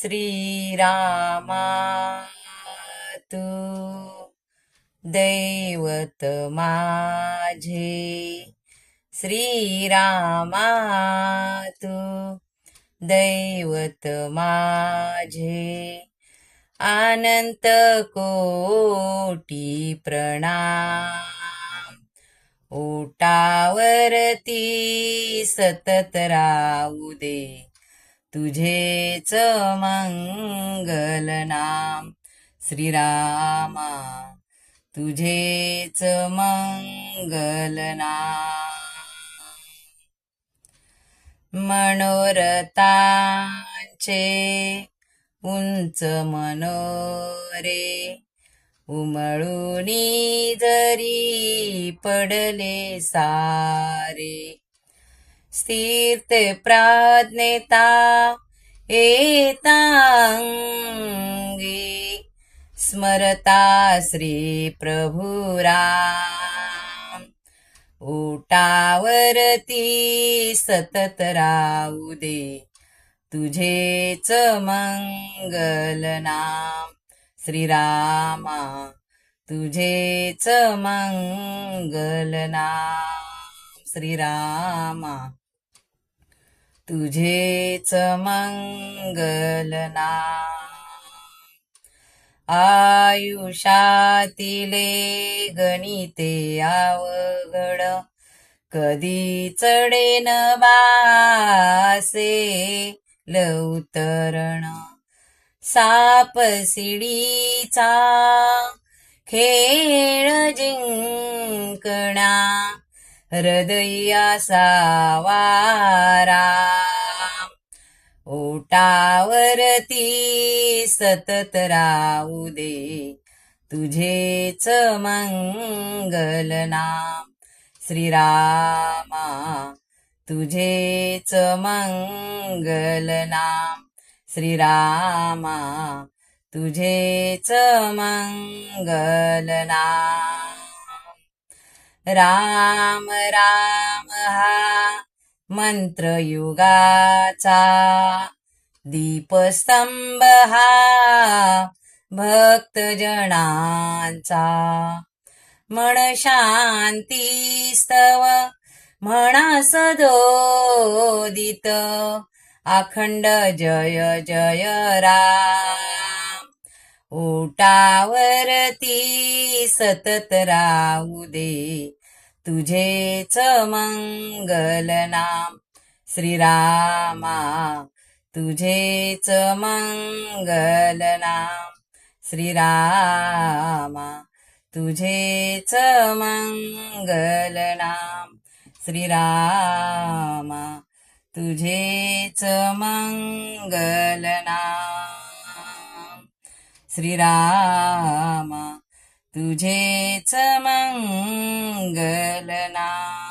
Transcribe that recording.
श्रीरामा तू दैवत माझे. श्रीरामा तू दैवत माझे. अनंत कोटी प्रणाम. ओटावरती सतत राहू दे. तुझेच मंगल नाम श्रीरामा तुझेच मंगल नाम मनोरथांचे उंच मनोरे उमळूनी जरी पडले सारे स्थिर प्राज्ञता एतांगी स्मरता श्री प्रभुराम। ओटावरती सतत राहू दे तुझेच मंगल नाम। श्रीरामा तुझेच मंगल नाम। श्रीरामा तुझेच मंगल ना आयुष्यातिले गणिते आवघड कधी चढेन बासे लवतरण. साप सिडीचा खेळ जिंकणा हृदया सावारा टावरती सतत राहू दे. तुझेच मंगल नाम श्रीरामा. तुझेच मंगल नाम श्रीरामा. तुझेच मंगल नाम. राम राम हा मंत्र युगाचा दीपस्तंभ हा भक्तजनांचा. मन शांती स्तव म्हणा सदोदित. अखंड जय जय राम. ओटावरती सतत राहू दे तुझेच मंगल नाम श्रीरामा तुझेच मंगल नाम श्रीरामा तुझेच मंगल नाम श्रीरामा तुझेच मंगल नाम श्रीरामा तुझेच मंगल नाम